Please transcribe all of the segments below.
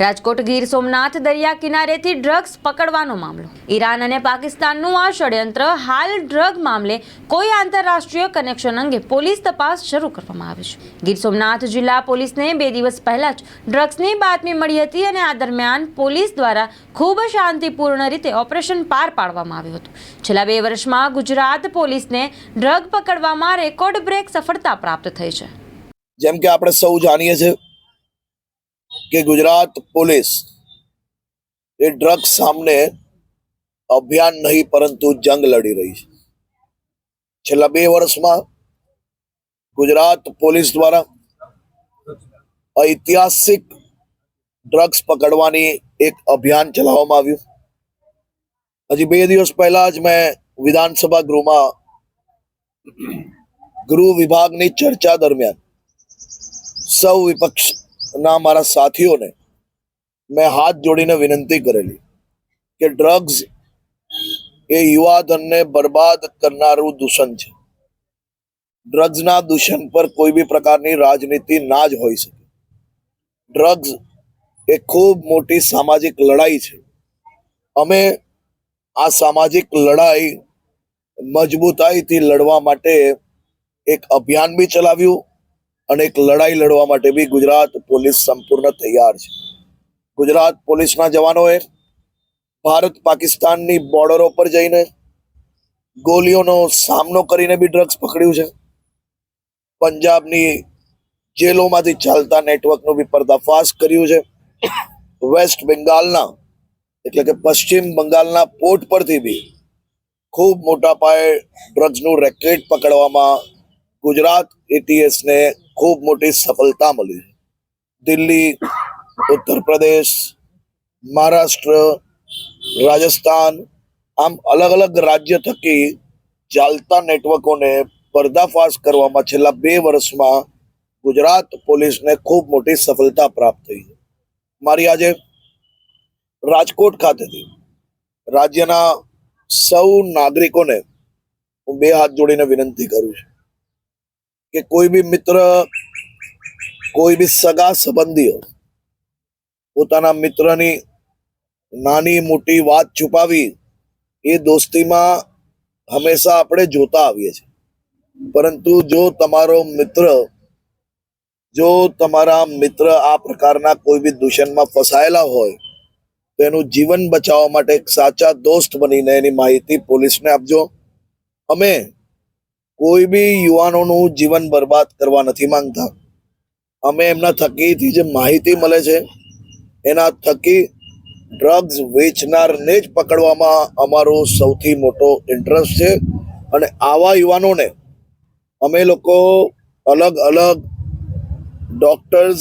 રાજકોટ ગીર સોમનાથ દરિયા કિનારેથી ડ્રગ્સ પકડવાનો મામલો. ઈરાન અને પાકિસ્તાનનું આ ષડયંત્ર હાલ ડ્રગ મામલે કોઈ આંતરરાષ્ટ્રીય કનેક્શન અંગે પોલીસ તપાસ શરૂ કરવામાં આવી છે. ગીર સોમનાથ જિલ્લા પોલીસને બે દિવસ પહેલા જ ડ્રગ્સની બાતમી મળી હતી અને આ દરમિયાન પોલીસ દ્વારા ખૂબ શાંતિપૂર્ણ રીતે ઓપરેશન પાર પાડવામાં આવ્યું હતું. છેલ્લા બે વર્ષમાં ગુજરાત પોલીસને ડ્રગ પકડવામાં રેકોર્ડ બ્રેક સફળતા પ્રાપ્ત થઈ છે. જેમ કે આપણે સૌ જાણીએ છીએ કે ગુજરાત પોલીસ એ ડ્રગ્સ સામે અભિયાન નહીં પરંતુ જંગ લડી રહી છે છેલ્લા બે વર્ષમાં ગુજરાત પોલીસ દ્વારા ઐતિહાસિક ડ્રગ્સ પકડવાની એક અભિયાન ચલાવવામાં આવ્યું। હજી બે દિવસ પહેલા જ મેં વિધાનસભા ગૃહમાં ગૃહ વિભાગની ચર્ચા દરમિયાન સૌ વિપક્ષના મારા સાથીઓને મેં હાથ જોડીને વિનંતી કરેલી કે ડ્રગ્સ એ યુવાધનને બરબાદ કરનારું દૂષણ છે. ડ્રગ્સના દૂષણ પર કોઈ બી પ્રકારની રાજનીતિ ના જ હોઈ શકે. ડ્રગ્સ એ ખૂબ મોટી સામાજિક લડાઈ છે. અમે આ સામાજિક લડાઈ મજબૂતાઈથી લડવા માટે એક અભિયાન બી ચલાવ્યું. અને એક લડાઈ લડવા માટે બી ગુજરાત પોલીસ સંપૂર્ણ તૈયાર છે. ગુજરાત પોલીસના જવાનોએ ભારત પાકિસ્તાનની બોર્ડરો પર જઈને ગોલીઓનો સામનો કરીને બી ડ્રગ્સ પકડ્યું છે. પંજાબની જેલોમાંથી ચાલતા નેટવર્કનું બી પર્દાફાશ કર્યું છે. વેસ્ટ બેંગાલના એટલે કે પશ્ચિમ બંગાળના પોર્ટ પરથી બી ખૂબ મોટા પાયે ડ્રગ્સનું રેકેટ પકડવામાં ગુજરાત એટીએસને ખૂબ મોટી સફળતા મળી. છે દિલ્હી ઉત્તર પ્રદેશ મહારાષ્ટ્ર, રાજસ્થાન આમ અલગ અલગ રાજ્ય થકી ચાલતા નેટવર્કોને પર્દાફાશ કરવામાં છેલ્લા બે વર્ષમાં ગુજરાત પોલીસને ખૂબ મોટી સફળતા પ્રાપ્ત થઈ. છે મારી આજે રાજકોટ ખાતેથી રાજ્યના સૌ નાગરિકોને હું બે હાથ જોડીને વિનંતી કરું છું. કે કોઈ બી મિત્ર, કોઈ બી સગા સંબંધીઓ પોતાના મિત્રની નાની મોટી વાત છુપાવી એ દોસ્તીમાં હંમેશા આપણે જોતા આવીએ છીએ. પરંતુ જો તમારો મિત્ર, જો તમારા મિત્ર આ પ્રકારના કોઈ બી દૂષણમાં ફસાયેલા હોય, તો એનું જીવન બચાવવા માટે એક સાચા દોસ્ત બનીને એની માહિતી પોલીસને આપજો. અમે કોઈ બી યુવાનોનું જીવન બરબાદ કરવા નથી માંગતા. અમે એમના થકીથી જે માહિતી મળે છે, એના થકી ડ્રગ્સ વેચનારને જ પકડવામાં અમારો સૌથી મોટો ઇન્ટરેસ્ટ છે અને આવા યુવાનોને અમે લોકો અલગ અલગ ડોક્ટર્સ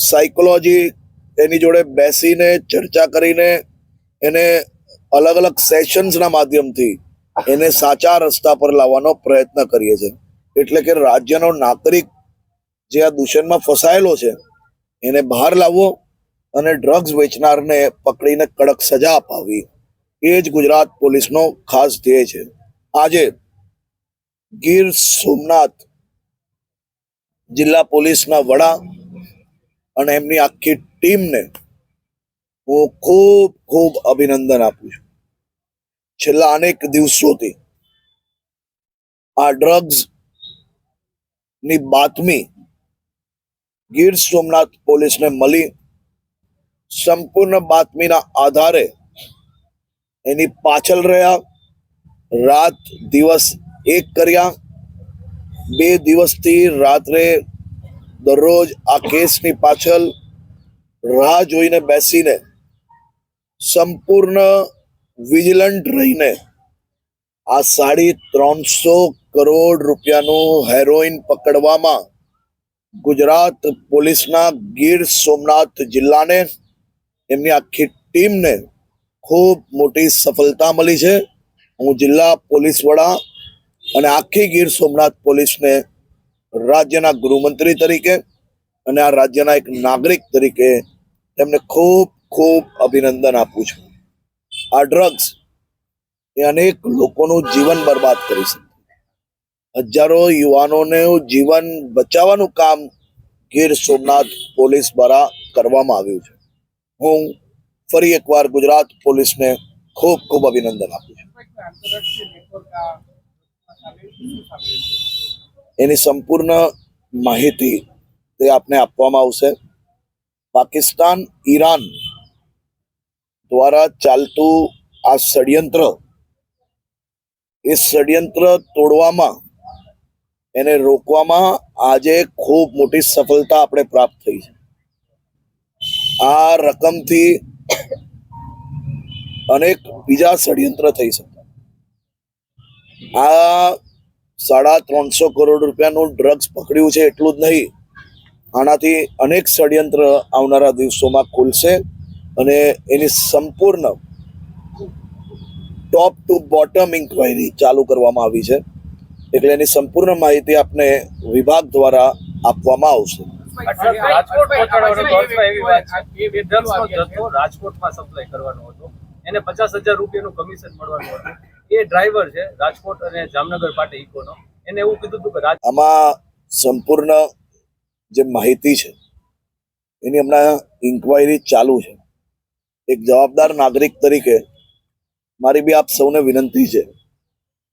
સાયકોલોજી એની જોડે બેસીને ચર્ચા કરીને એને અલગ અલગ સેશન્સના માધ્યમથી એને સાચા રસ્તા પર લાવવાનો પ્રયત્ન કરીએ છીએ. એટલે કે રાજ્યનો નાગરિક જે આ દૂષણમાં ફસાયેલો છે, એને બહાર લાવવો અને ડ્રગ્સ વેચનારને પકડીને કડક સજા અપાવી એ જ ગુજરાત પોલીસનો ખાસ ધ્યેય છે. આજે ગીર સોમનાથ જિલ્લા પોલીસના વડા અને એમની આખી ટીમને હું ખૂબ ખૂબ અભિનંદન આપું છું. છેલ્લા અનેક દિવસોથી આ ડ્રગ્સની બાતમી ગીર સોમનાથ પોલીસને મળી. સંપૂર્ણ બાતમીના આધારે એની પાછળ રહ્યા. રાત દિવસ એક કર્યા. બે દિવસથી રાત્રે દરરોજ આ કેસની પાછળ રાહ જોઈને બેસીને સંપૂર્ણ વિજિલન્ટ રહીને આ સાડી ત્રણસો કરોડ રૂપિયાનું હેરોઇન પકડવામાં ગુજરાત પોલીસના ગીર સોમનાથ જિલ્લાને એમની આખી ટીમને ખૂબ મોટી સફળતા મળી છે. હું જિલ્લા પોલીસ વડા અને આખી ગીર સોમનાથ પોલીસને રાજ્યના ગૃહમંત્રી તરીકે અને આ રાજ્યના એક નાગરિક તરીકે તેમને ખૂબ ખૂબ અભિનંદન આપું છું. આ ડ્રગ્સ એ અનેક લોકોનું જીવન બરબાદ કરી શકે. હજારો યુવાનોને જીવન બચાવવાનું કામ ગીર સોમનાથ પોલીસ દ્વારા કરવામાં આવ્યું છે. હું ફરી એકવાર ગુજરાત પોલીસને ખૂબ ખૂબ અભિનંદન આપું છું. એની સંપૂર્ણ માહિતી તે આપને આપવામાં આવશે. પાકિસ્તાન ઈરાન દ્વારા ચાલતું આ ષડયંત્ર, એ ષડયંત્ર તોડવામાં, એને રોકવામાં આજે ખૂબ મોટી સફળતા આપણે પ્રાપ્ત થઈ છે. આ રકમથી અનેક બીજા ષડયંત્ર થઈ શકતા આ સાડા ત્રણસો કરોડ રૂપિયાનું ડ્રગ્સ પકડ્યું છે એટલું જ નહીં, આનાથી અનેક ષડયંત્ર આવનારા દિવસોમાં ખુલશે. અને એની સંપૂર્ણ ટોપ ટુ બોટમ ઇન્ક્વાયરી ચાલુ કરવામાં આવી છે. એટલે એની સંપૂર્ણ માહિતી આપને વિભાગ દ્વારા આપવામાં આવશે. રાજકોટ પહોંચાડવાનો હતો અથવા એવી વાત છે. કે એ ડ્રગ્સનો જથ્થો રાજકોટમાં સપ્લાય કરવાનો હતો. એને પચાસ હજાર રૂપિયાનું કમિશન મળવાનું હતું. એ ડ્રાઈવર છે રાજકોટ અને જામનગર પાટે ઇકોનો એને એવું કીધું હતું કે રાજ આમાં સંપૂર્ણ જે માહિતી છે એની હમણાં ઇન્ક્વાયરી ચાલુ છે. એક જવાબદાર નાગરિક તરીકે મારી બી આપ સૌને વિનંતી છે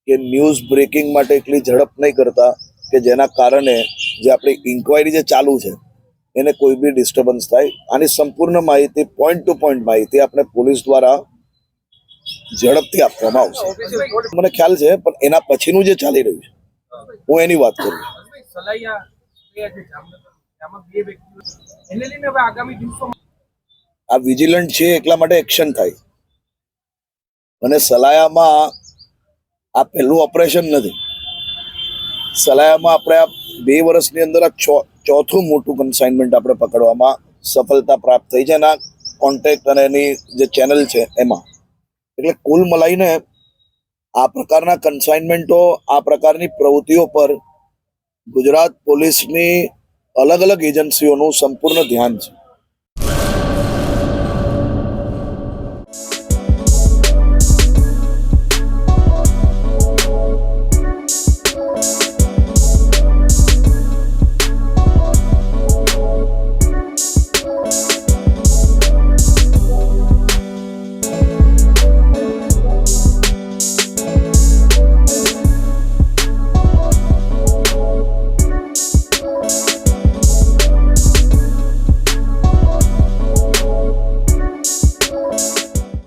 કે ન્યૂઝ બ્રેકિંગ માટે એટલી ઝડપ નહીં કરતા કે જેના કારણે જે આપણી ઇન્ક્વાયરી જે ચાલુ છે, એને કોઈ બી ડિસ્ટર્બન્સ થાય. આની સંપૂર્ણ માહિતી પોઈન્ટ ટુ પોઈન્ટ માહિતી આપણે પોલીસ દ્વારા ઝડપથી આપવામાં આવશે. મને ખ્યાલ છે, પણ એના પછીનું જે ચાલી રહ્યું છે, હું એની વાત કરું. એને આગામી દિવસોમાં આ વિજિલન્ટ છે એટલા માટે એક્શન થાય. અને સલાયામાં આ પહેલું ઓપરેશન નથી. સલાયામાં આપણે આ બે વર્ષની અંદર આ ચોથું મોટું કન્સાઇનમેન્ટ આપણે પકડવામાં સફળતા પ્રાપ્ત થઈ છે એના કોન્ટેક્ટ અને એની જે ચેનલ છે એમાં. એટલે કુલ મલાઈને આ પ્રકારના કન્સાઇનમેન્ટો આ પ્રકારની પ્રવૃત્તિઓ પર ગુજરાત પોલીસની અલગ અલગ એજન્સીઓનું સંપૂર્ણ ધ્યાન છે.